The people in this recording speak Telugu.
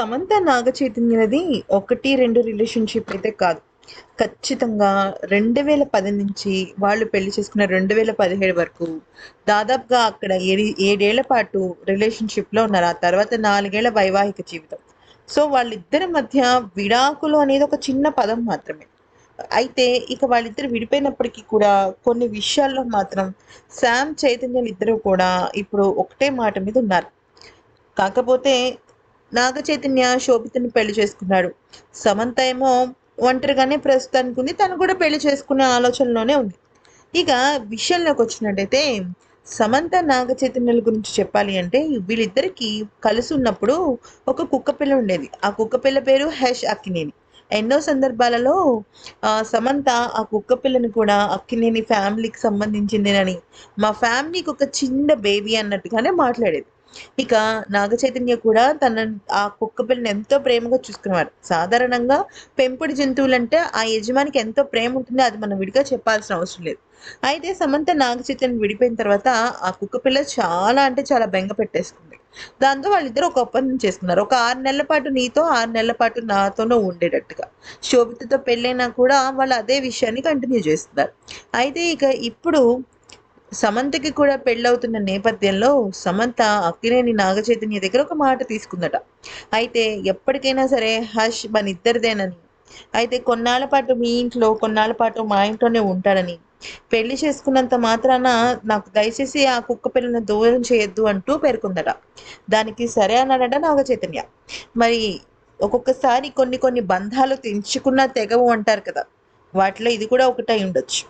సమంత నాగ చైతన్యది ఒకటి రెండు రిలేషన్షిప్ అయితే కాదు. ఖచ్చితంగా రెండు వేల పది నుంచి వాళ్ళు పెళ్ళి చేసుకున్న రెండు వేల పదిహేడు వరకు దాదాపుగా అక్కడ ఏడు ఏడేళ్ళ పాటు రిలేషన్షిప్లో ఉన్నారు. ఆ తర్వాత నాలుగేళ్ళ వైవాహిక జీవితం. సో వాళ్ళిద్దరి మధ్య విడాకులు అనేది ఒక చిన్న పదం మాత్రమే. అయితే ఇక వాళ్ళిద్దరు విడిపోయినప్పటికీ కూడా కొన్ని విషయాల్లో మాత్రం శామ్ చైతన్యలు ఇద్దరు కూడా ఇప్పుడు ఒకటే మాట మీద ఉన్నారు. కాకపోతే నాగ చైతన్య శోభితని పెళ్ళి చేసుకున్నాడు. సమంత ఏమో ఒంటరిగానే ప్రస్తుతానికి ఉంది తను కూడా పెళ్ళి చేసుకునే ఆలోచనలోనే ఉంది. ఇక విషయంలోకి వచ్చినట్టయితే సమంత నాగ చైతన్యుల గురించి చెప్పాలి అంటే వీళ్ళిద్దరికి కలిసి ఉన్నప్పుడు ఒక కుక్క పిల్ల ఉండేది. ఆ కుక్క పిల్ల పేరు హెష్ అక్కినేని. ఎన్నో సందర్భాలలో ఆ, సమంత ఆ కుక్క పిల్లని కూడా అక్కినేని ఫ్యామిలీకి సంబంధించిందేనని మా ఫ్యామిలీకి ఒక చిన్న బేబీ అన్నట్టుగానే మాట్లాడేది. ఇక నాగ చైతన్య కూడా తన ఆ కుక్క పిల్లని ఎంతో ప్రేమగా చూసుకునేవారు. సాధారణంగా పెంపుడు జంతువులంటే ఆ యజమానికి ఎంతో ప్రేమ ఉంటుందో అది మనం విడిగా చెప్పాల్సిన అవసరం లేదు. అయితే సమంత నాగ చైతన్య విడిపోయిన తర్వాత ఆ కుక్క పిల్ల చాలా అంటే చాలా బెంగ పెట్టేసుకుంది. దాంతో వాళ్ళిద్దరు ఒక ఒప్పందం చేసుకున్నారు. ఒక ఆరు నెలల పాటు నీతో ఆరు నెలల పాటు నాతోనూ ఉండేటట్టుగా. శోభితతో పెళ్ళైనా కూడా వాళ్ళు అదే విషయాన్ని కంటిన్యూ చేస్తున్నారు. అయితే ఇక ఇప్పుడు సమంతకి కూడా పెళ్ళవుతున్న నేపథ్యంలో సమంత అక్కినేని నాగచైతన్య దగ్గర ఒక మాట తీసుకుందట. అయితే ఎప్పటికైనా సరే హర్ష్ మన ఇద్దరిదేనని అయితే కొన్నాళ్ళ పాటు మీ ఇంట్లో కొన్నాళ్ళ పాటు మా ఇంట్లోనే ఉంటాడని. పెళ్ళి చేసుకున్నంత మాత్రాన నాకు దయచేసి ఆ కుక్క పిల్లని దూరం చేయొద్దు అంటూ పేర్కొందట. దానికి సరే అన్నాడట నాగచైతన్య. మరి ఒక్కొక్కసారి కొన్ని కొన్ని బంధాలు తెంచుకున్న తెగవు అంటారు కదా. వాటిలో ఇది కూడా ఒకటై ఉండొచ్చు.